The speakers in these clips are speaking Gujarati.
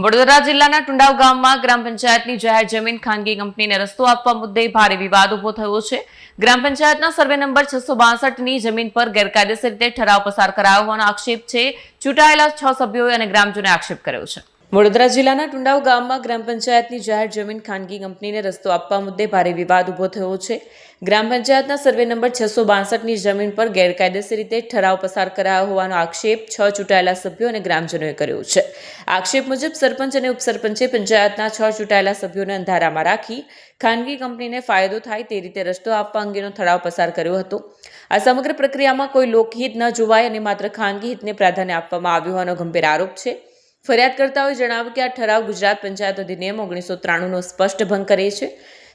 વડોદરા જિલ્લાના ટુંડાવ ગામમાં ગ્રામ પંચાયતની જાહેર જમીન ખાનગી કંપનીને રસ્તો આપવા મુદ્દે ભારે વિવાદ ઊભો થયો છે. ગ્રામ પંચાયતના સર્વે નંબર છસો ની જમીન પર ગેરકાયદેસર રીતે ઠરાવ પસાર કરાયો હોવાનો આક્ષેપ છે. ચૂંટાયેલા છ સભ્યોએ અને ગ્રામજનોએ આક્ષેપ કર્યો છે. વડોદરા જિલ્લાના ટુંડાવ ગામમાં ગ્રામ પંચાયતની જાહેર જમીન ખાનગી કંપનીને રસ્તો આપવા મુદ્દે ભારે વિવાદ ઊભો થયો છે. ગ્રામ પંચાયતના સર્વે નંબર છસો બાસઠની જમીન પર ગેરકાયદેસર રીતે ઠરાવ પસાર કરાયો હોવાનો આક્ષેપ છ ચૂંટાયેલા સભ્યો અને ગ્રામજનોએ કર્યો છે. આક્ષેપ મુજબ સરપંચ અને ઉપસરપંચે પંચાયતના છ ચૂંટાયેલા સભ્યોને અંધારામાં રાખી ખાનગી કંપનીને ફાયદો થાય તે રીતે રસ્તો આપવા અંગેનો ઠરાવ પસાર કર્યો હતો. આ સમગ્ર પ્રક્રિયામાં કોઈ લોકહિત ન જોવાય અને માત્ર ખાનગી હિતને પ્રાધાન્ય આપવામાં આવ્યું હોવાનો ગંભીર આરોપ છે. ફરિયાદકર્તાઓએ જણાવ્યું કે આ ઠરાવ ગુજરાત પંચાયત અધિનિયમ ઓગણીસો ત્રાણુંનો સ્પષ્ટ ભંગ કરે છે.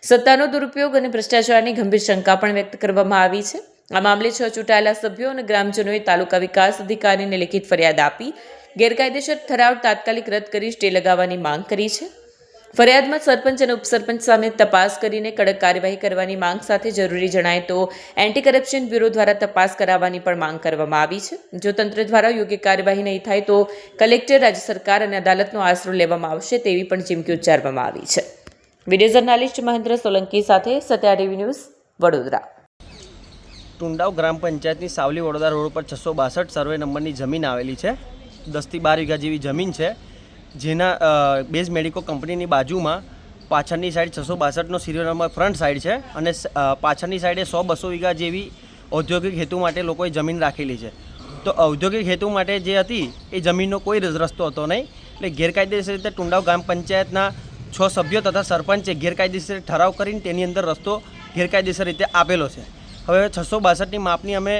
સત્તાનો દુરુપયોગ અને ભ્રષ્ટાચારની ગંભીર શંકા પણ વ્યક્ત કરવામાં આવી છે. આ મામલે છ ચૂંટાયેલા સભ્યો અને ગ્રામજનોએ તાલુકા વિકાસ અધિકારીને લેખિત ફરિયાદ આપી. ગેરકાયદેસર ઠરાવ તાત્કાલિક રદ કરી સ્ટે લગાવવાની માંગ કરી છે. ફરિયાદમાં સરપંચ અને ઉપસરપંચ સામે તપાસ કરીને કડક કાર્યવાહી કરવાની માંગ સાથે જરૂરી જણાય તો એન્ટી કરપ્શન બ્યુરો દ્વારા તપાસ કરાવવાની પણ માંગ કરવામાં આવી છે. જો તંત્ર દ્વારા યોગ્ય કાર્યવાહી નહીં થાય તો કલેક્ટર, રાજ્ય સરકાર અને અદાલતનો આશરો લેવામાં આવશે તેવી પણ ચીમકી ઉચ્ચારવામાં આવી છે. વીડિયો જર્નાલિસ્ટ મહેન્દ્ર સોલંકી સાથે સત્યા ટીવી ન્યૂઝ, વડોદરા. ટુંડાવ ગ્રામ પંચાયતની સાવલી વડોદરા રોડ પર છસો બાસઠ સર્વે નંબરની જમીન આવેલી છે. દસથી બાર વીઘા જેવી જમીન છે. જેના બેઝ મેડિકો કંપનીની બાજુમાં પાછળની સાઈડ છસો બાસઠનો સિરિયલ નંબર ફ્રન્ટ સાઈડ છે અને પાછળની સાઈડે સો બસો વીઘા જેવી ઔદ્યોગિક હેતુ માટે લોકોએ જમીન રાખેલી છે. તો ઔદ્યોગિક હેતુ માટે જે હતી એ જમીનનો કોઈ રસ્તો હતો નહીં. એટલે ગેરકાયદેસર રીતે ટુંડાવ ગ્રામ પંચાયતના છ સભ્યો તથા સરપંચે ગેરકાયદેસર ઠરાવ કરીને તેની અંદર રસ્તો ગેરકાયદેસર રીતે આપેલો છે. હવે છસો બાસઠની માપની અમે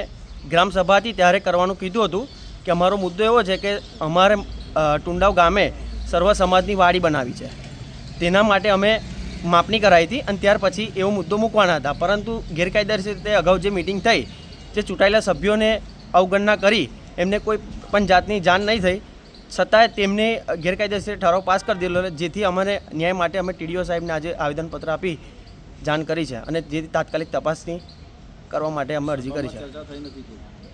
ગ્રામસભા હતી ત્યારે કરવાનું કીધું હતું કે અમારો મુદ્દો એવો છે કે અમારે ટુંડાવ ગામે સર્વ સમાજની વાડી બનાવી છે. તેના માટે અમે માપણી કરાવી હતી અને ત્યાર પછી એવો મુદ્દો મૂકવાના હતા. પરંતુ ગેરકાયદેસર રીતે અગાઉ જે મિટિંગ થઈ, જે ચૂંટાયેલા સભ્યોને અવગણના કરી, એમને કોઈ પણ જાતની જાણ નહીં થઈ. છતાંય તેમને ગેરકાયદેસર ઠરાવ પાસ કરી દીધો જેથી અમને ન્યાય માટે અમે ટીડીઓ સાહેબને આજે આવેદનપત્ર આપી, જાણ કરી છે અને જેથી તાત્કાલિક તપાસની કરવા માટે અમે અરજી કરી છે.